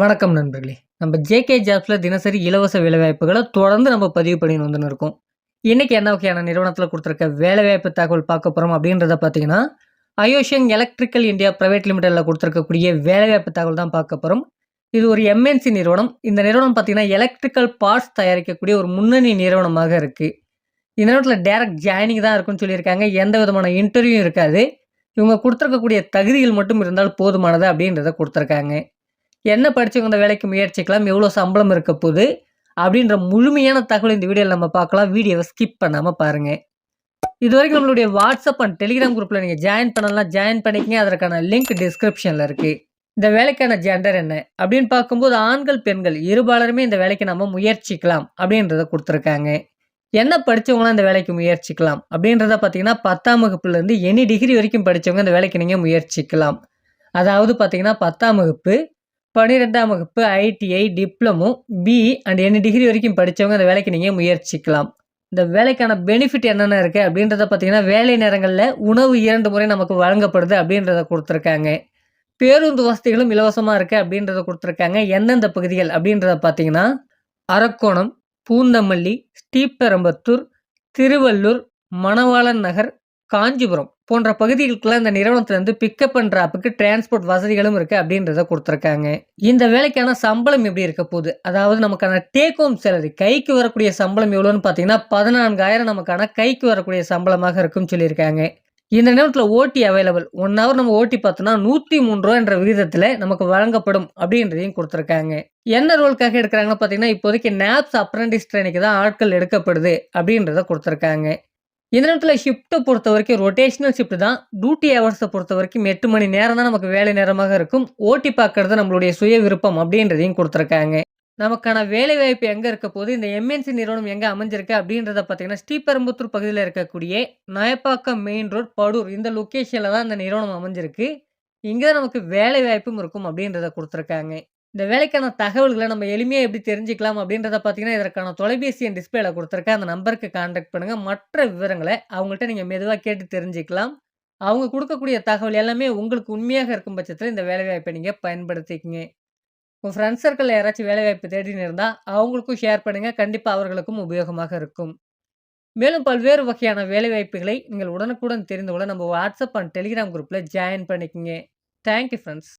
வணக்கம் நண்பர்களே. நம்ம ஜேகே ஜாப்ஸில் தினசரி இலவச வேலைவாய்ப்புகளை தொடர்ந்து நம்ம பதிவு பண்ணி வந்துன்னு இருக்கோம். இன்றைக்கி என்ன வகையான நிறுவனத்தில் கொடுத்துருக்க வேலைவாய்ப்பு தகவல் பார்க்க போகிறோம் அப்படின்றத பார்த்தீங்கன்னா அயோஷியன் எலக்ட்ரிக்கல் இந்தியா ப்ரைவேட் லிமிடெடில் கொடுத்துருக்கக்கூடிய வேலைவாய்ப்பு தகவல் தான் பார்க்க போகிறோம் இது ஒரு எம்என்சி நிறுவனம். இந்த நிறுவனம் பார்த்தீங்கன்னா எலக்ட்ரிக்கல் பார்ட்ஸ் தயாரிக்கக்கூடிய ஒரு முன்னணி நிறுவனமாக இருக்குது இந்த நிறுவனத்தில் டேரக்ட் ஜாயினிங் தான் இருக்குன்னு சொல்லியிருக்காங்க. எந்த விதமான இன்டர்வியூ இருக்காது. இவங்க கொடுத்துருக்கக்கூடிய தகுதிகள் மட்டும் இருந்தால் போதுமானது அப்படின்றத கொடுத்துருக்காங்க. என்ன படித்தவங்க இந்த வேலைக்கு முயற்சிக்கலாம் எவ்வளோ சம்பளம் இருக்க போகுது அப்படின்ற முழுமையான தகவல் இந்த வீடியோவில் நம்ம பார்க்கலாம். வீடியோவை ஸ்கிப் பண்ணாமல் பாருங்கள் இது வரைக்கும் நம்மளுடைய வாட்ஸ்அப் அண்ட் டெலிகிராம் குரூப்பில் நீங்கள் ஜாயின் பண்ணலாம். ஜாயின் பண்ணிக்கங்க. அதற்கான லிங்க் டிஸ்கிரிப்ஷனில் இருக்குது இந்த வேலைக்கான ஜெண்டர் என்ன அப்படின்னு பார்க்கும்போது ஆண்கள் பெண்கள் இருபாலருமே இந்த வேலைக்கு நம்ம முயற்சிக்கலாம் அப்படின்றத கொடுத்துருக்காங்க. என்ன படித்தவங்களாம் இந்த வேலைக்கு முயற்சிக்கலாம் அப்படின்றத பார்த்தீங்கன்னா பத்தாம் வகுப்புலேருந்து எனி டிகிரி வரைக்கும் படித்தவங்க இந்த வேலைக்கு நீங்கள் முயற்சிக்கலாம். அதாவது பார்த்தீங்கன்னா பத்தாம் வகுப்பு பன்னிரெண்டாம் வகுப்பு ஐடிஐ டிப்ளமோ பிஇ அண்ட் என்ன டிகிரி வரைக்கும் படித்தவங்க அந்த வேலைக்கு நீங்கள் முயற்சிக்கலாம். இந்த வேலைக்கான பெனிஃபிட் என்னென்ன இருக்குது அப்படின்றத பார்த்தீங்கன்னா வேலை நேரங்களில் உணவு இரண்டு முறை நமக்கு வழங்கப்படுது அப்படின்றத கொடுத்துருக்காங்க. பேருந்து வசதிகளும் இலவசமாக இருக்குது அப்படின்றத கொடுத்துருக்காங்க. எந்தெந்த பகுதிகள் அப்படின்றத பார்த்தீங்கன்னா அரக்கோணம் பூந்தமல்லி ஸ்ரீபெரும்பத்தூர் திருவள்ளூர் மணவாளன் நகர் காஞ்சிபுரம். போன்ற பகுதிகளுக்குலாம் இந்த நிறுவனத்துலேருந்து பிக்கப் அண்ட் ட்ராப்புக்கு டிரான்ஸ்போர்ட் வசதிகளும் இருக்குது அப்படின்றத கொடுத்துருக்காங்க. இந்த வேலைக்கான சம்பளம் எப்படி இருக்க போகுது? அதாவது நமக்கான டேக் ஹோம் சேலரி கைக்கு வரக்கூடிய சம்பளம் எவ்வளோன்னு பார்த்தீங்கன்னா பதினான்காயிரம் நமக்கான கைக்கு வரக்கூடிய சம்பளமாக இருக்கும்னு சொல்லியிருக்காங்க. இந்த நேரத்தில் ஓட்டி அவைலபிள் ஒன் ஹவர் நம்ம ஓட்டி பார்த்தோம்னா நூற்றி மூணு ரூபா என்ற விகிதத்தில் நமக்கு வழங்கப்படும் அப்படின்றதையும் கொடுத்துருக்காங்க. என்ன ரோலுக்காக எடுக்கிறாங்கன்னு பார்த்தீங்கன்னா இப்போதைக்கு நேப்ஸ் அப்ரண்டிஸ் ட்ரைனிக்கு தான் ஆட்கள் எடுக்கப்படுது அப்படின்றத கொடுத்துருக்காங்க. இந்த நேரத்தில் ஷிஃப்ட்டை பொறுத்த வரைக்கும் ரொட்டேஷனல் ஷிஃப்ட் தான். டியூட்டி ஹவர்ஸை பொறுத்த வரைக்கும் எட்டு மணி நேரம் தான் நமக்கு வேலை நேரமாக இருக்கும். ஓட்டி பார்க்கறது நம்மளுடைய சுய விருப்பம் அப்படின்றதையும் கொடுத்துருக்காங்க. நமக்கான வேலை வாய்ப்பு எங்கே இருக்க போது இந்த எம்என்சி நிறுவனம் எங்கே அமைஞ்சிருக்கு அப்படின்றத பார்த்தீங்கன்னா ஸ்ரீபெரும்புத்தூர் பகுதியில் இருக்கக்கூடிய நயப்பாக்கம் மெயின் ரோட் படூர் இந்த லொக்கேஷனில் தான் இந்த நிறுவனம் அமைஞ்சிருக்கு. இங்கே தான் நமக்கு வேலை வாய்ப்பும் இருக்கும் அப்படின்றத கொடுத்துருக்காங்க. இந்த வேலைக்கான தகவல்களை நம்ம எளிமையாக எப்படி தெரிஞ்சுக்கலாம் அப்படின்றத பார்த்தீங்கன்னா இதற்கான தொலைபேசி என் டிஸ்பிளேல கொடுத்துருக்க அந்த நம்பருக்கு கான்டாக்ட் பண்ணுங்கள் மற்ற விவரங்களை அவங்கள்ட்ட நீங்கள் மெதுவாக கேட்டு தெரிஞ்சுக்கலாம். அவங்க கொடுக்கக்கூடிய தகவல் எல்லாமே உங்களுக்கு உண்மையாக இருக்கும் பட்சத்தில் இந்த வேலைவாய்ப்பை நீங்கள் பயன்படுத்திக்கிங்க. உங்கள் ஃப்ரெண்ட்ஸ் சர்க்கிளில் யாராச்சும் வேலைவாய்ப்பு தேடின்னு இருந்தால் அவங்களுக்கும் ஷேர் பண்ணுங்கள் கண்டிப்பாக அவர்களுக்கும் உபயோகமாக இருக்கும். மேலும் பல்வேறு வகையான வேலைவாய்ப்புகளை நீங்கள் உடனுக்குடன் தெரிந்து கொள்ள நம்ம வாட்ஸ்அப் அண்ட் டெலிகிராம் குரூப்பில் ஜாயின் பண்ணிக்கோங்க. Thank you friends